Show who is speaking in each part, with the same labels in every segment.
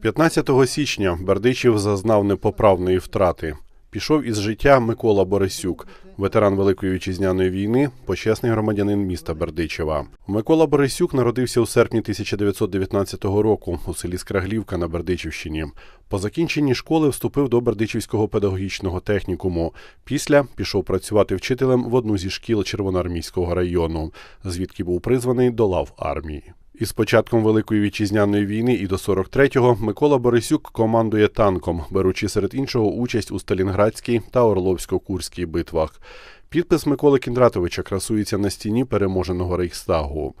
Speaker 1: 15 січня Бердичів зазнав непоправної втрати. Пішов із життя Микола Борисюк, ветеран Великої вітчизняної війни, почесний громадянин міста Бердичева. Микола Борисюк народився у серпні 1919 року у селі Скраглівка на Бердичівщині. По закінченні школи вступив до Бердичівського педагогічного технікуму. Після пішов працювати вчителем в одну зі шкіл Червоноармійського району, звідки був призваний до лав армії. Із початком Великої вітчизняної війни і до 43-го Микола Борисюк командує танком, беручи серед іншого участь у Сталінградській та Орловсько-Курській битвах. Підпис Миколи Кіндратовича красується на стіні переможеного Рейхстагу.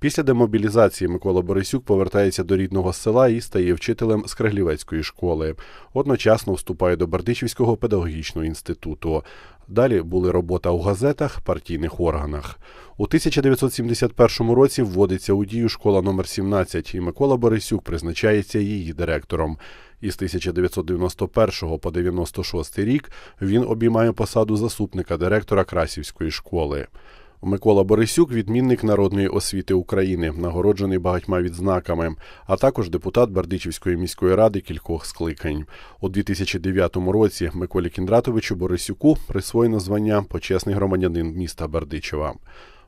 Speaker 1: Після демобілізації Микола Борисюк повертається до рідного села і стає вчителем з Креглівецької школи. Одночасно вступає до Бердичівського педагогічного інституту. Далі були робота у газетах, партійних органах. У 1971 році вводиться у дію школа номер 17 і Микола Борисюк призначається її директором. Із 1991 по 96 рік він обіймає посаду заступника директора Красівської школи. Микола Борисюк відмінник народної освіти України, нагороджений багатьма відзнаками, а також депутат Бердичівської міської ради кількох скликань. У 2009 році Миколі Кіндратовичу Борисюку присвоєно звання почесний громадянин міста Бердичева.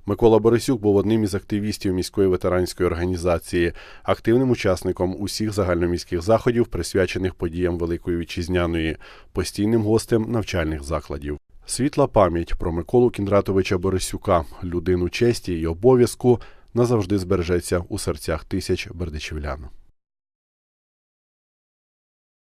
Speaker 1: Микола Борисюк був одним із активістів міської ветеранської організації, активним учасником усіх загальноміських заходів, присвячених подіям Великої вітчизняної, постійним гостем навчальних закладів. Світла пам'ять про Миколу Кіндратовича Борисюка, людину честі і обов'язку, назавжди збережеться у серцях тисяч бердичівлян.